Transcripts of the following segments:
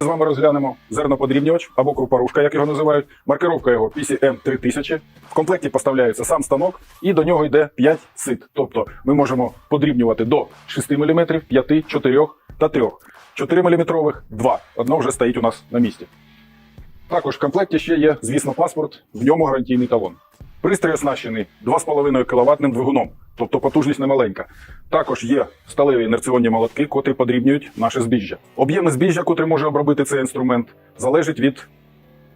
З вами розглянемо зерноподрібнювач або крупорушка, як його називають. Маркировка його PCM 3000. В комплекті поставляється сам станок, і до нього йде 5 сит. Тобто ми можемо подрібнювати до 6 мм, 5, 4 та 3. 4 мм 2. Одно вже стоїть у нас на місці. Також в комплекті ще є, звісно, паспорт, в ньому гарантійний талон. Пристрій оснащений 2,5 кВт двигуном, тобто потужність немаленька. Також є сталеві інерціонні молотки, котрі подрібнюють наше збіжжя. Об'єми збіжжя, котрий може обробити цей інструмент, залежить від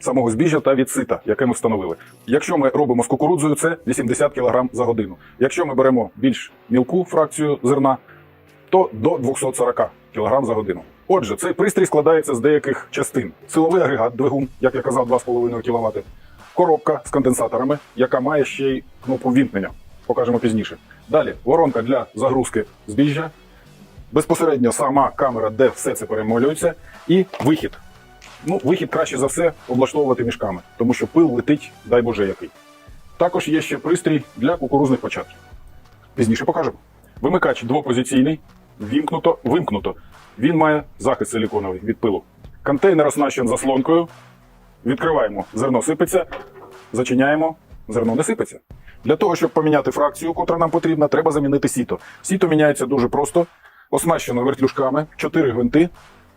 самого збіжжя та від сита, яке ми встановили. Якщо ми робимо з кукурудзою, це 80 кг за годину. Якщо ми беремо більш мілку фракцію зерна, то до 240 кг за годину. Отже, цей пристрій складається з деяких частин: силовий агрегат, двигун, як я казав, 2,5 кВт, коробка з конденсаторами, яка має ще й кнопку вімкнення. Покажемо пізніше. Далі воронка для загрузки збіжжя, безпосередньо сама камера, де все це перемолюється, і вихід. Ну, вихід краще за все облаштовувати мішками, тому що пил летить, дай Боже який. Також є ще пристрій для кукурузних початків. Пізніше покажемо. Вимикач двопозиційний, вімкнуто, вимкнуто. Він має захист силіконовий від пилу. Контейнер оснащен заслонкою. Відкриваємо, зерно сипеться, зачиняємо, зерно не сипеться. Для того, щоб поміняти фракцію, котра нам потрібна, треба замінити сіто. Сіто міняється дуже просто, оснащено вертлюжками, 4 гвинти.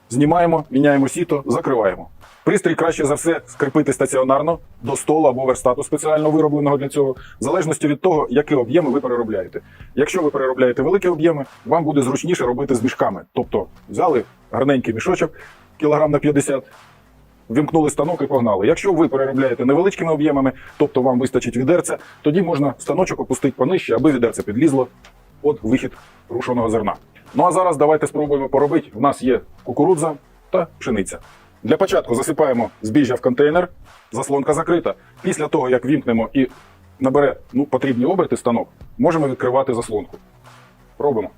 Знімаємо, міняємо сіто, закриваємо. Пристрій краще за все скріпити стаціонарно до столу або верстату спеціально виробленого для цього, в залежності від того, які об'єми ви переробляєте. Якщо ви переробляєте великі об'єми, вам буде зручніше робити з мішками. Тобто взяли гарненький мішочок, кілограм на 50, вімкнули станок і погнали. Якщо ви переробляєте невеличкими об'ємами, тобто вам вистачить відерця, тоді можна станочок опустити понижче, аби відерце підлізло от вихід рушеного зерна. Ну а зараз давайте спробуємо поробити. У нас є кукурудза та пшениця. Для початку засипаємо збіжжя в контейнер, заслонка закрита. Після того, як вімкнемо і набере ну, потрібні оберти станок, можемо відкривати заслонку. Робимо.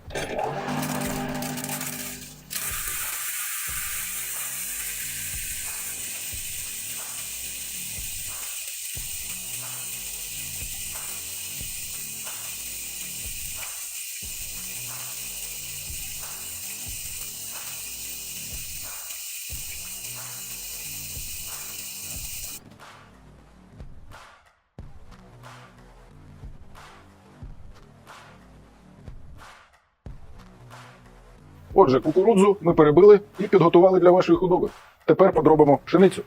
Отже, кукурудзу ми перебили і підготували для вашої худоби. Тепер подробимо пшеницю.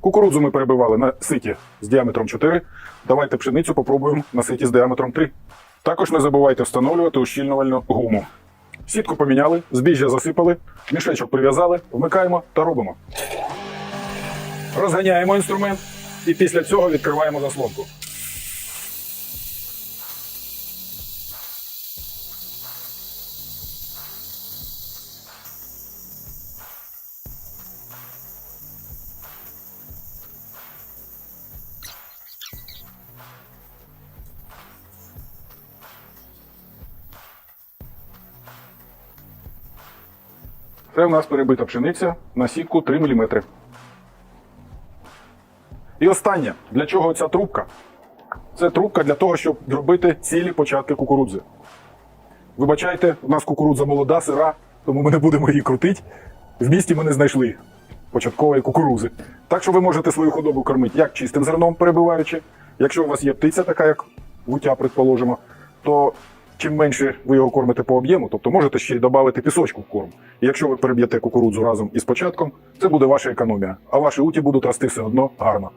Кукурудзу ми перебивали на ситі з діаметром 4. Давайте пшеницю попробуємо на ситі з діаметром 3. Також не забувайте встановлювати ущільнювальну гуму. Сітку поміняли, збіжжя засипали, мішечок прив'язали, вмикаємо та робимо. Розганяємо інструмент і після цього відкриваємо заслонку. Це у нас перебита пшениця на сітку 3 мм. І останнє, для чого ця трубка? Це трубка для того, щоб зробити цілі початки кукурудзи. Вибачайте, у нас кукурудза молода, сира, тому ми не будемо її крутити. В місті ми не знайшли початкової кукурудзи. Так що ви можете свою худобу кормити як чистим зерном, перебиваючи. Якщо у вас є птиця, така як гутя, предположимо, то чим менше ви його кормите по об'єму, тобто можете ще й додати пісочку в корм. І якщо ви переб'єте кукурудзу разом із початком, це буде ваша економія, а ваші уті будуть рости все одно гарно.